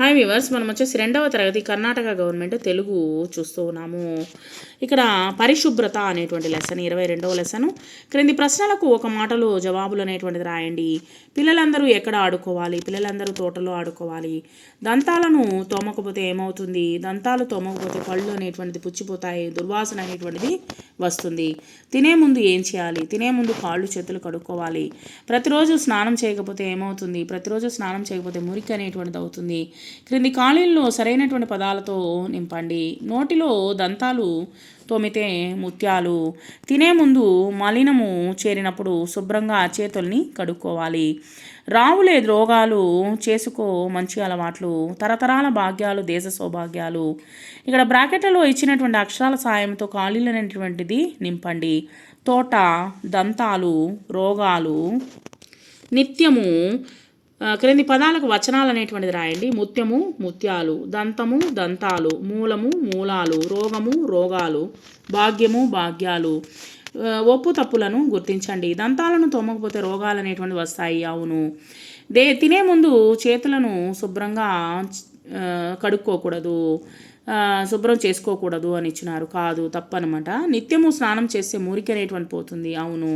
Hi viewers మనం వచ్చేసి రెండవ తరగతి కర్ణాటక గవర్నమెంట్ తెలుగు చూస్తూ ఉన్నాము. ఇక్కడ పరిశుభ్రత అనేటువంటి లెసన్ ఇరవై రెండవ లెసన్ క్రింది ప్రశ్నలకు ఒక మాటలో జవాబులు అనేటువంటిది రాయండి. పిల్లలందరూ ఎక్కడ ఆడుకోవాలి? పిల్లలందరూ తోటలో ఆడుకోవాలి. దంతాలను తోమకపోతే ఏమవుతుంది? దంతాలు తోమకపోతే పళ్ళు అనేటువంటిది పుచ్చిపోతాయి దుర్వాసన అనేటువంటిది వస్తుంది. తినే ముందు ఏం చేయాలి? తినే ముందు కాళ్ళు చేతులు కడుక్కోవాలి. ప్రతిరోజు స్నానం చేయకపోతే ఏమవుతుంది? ప్రతిరోజు స్నానం చేయకపోతే మురికి అనేటువంటిది అవుతుంది. క్రింది ఖాళీల్లో సరైనటువంటి పదాలతో నింపండి. నోటిలో దంతాలు తోమితే ముత్యాలు. తినే ముందు మలినము చేరినప్పుడు శుభ్రంగా చేతుల్ని కడుక్కోవాలి. రావులే రోగాలు చేసుకో మంచి అలవాట్లు తరతరాల భాగ్యాలు దేశ సౌభాగ్యాలు. ఇక్కడ బ్రాకెట్లలో ఇచ్చినటువంటి అక్షరాల సాయంతో ఖాళీలనేటువంటిది నింపండి. తోట దంతాలు రోగాలు నిత్యము క్రింది పదాలకు వచనాలు అనేటువంటిది రాయండి. ముత్యము ముత్యాలు దంతము దంతాలు మూలము మూలాలు రోగము రోగాలు భాగ్యము భాగ్యాలు. ఒప్పు తప్పులను గుర్తించండి. దంతాలను తోమకపోతే రోగాలు అనేటువంటివి వస్తాయి. అవును. దే తినే ముందు చేతులను శుభ్రంగా కడుక్కోకూడదు. శుభ్రం చేసుకోకూడదు అని ఇచ్చినారు. కాదు తప్పనమాట. నిత్యము స్నానం చేస్తే మురికి అనేటువంటి పోతుంది. అవును.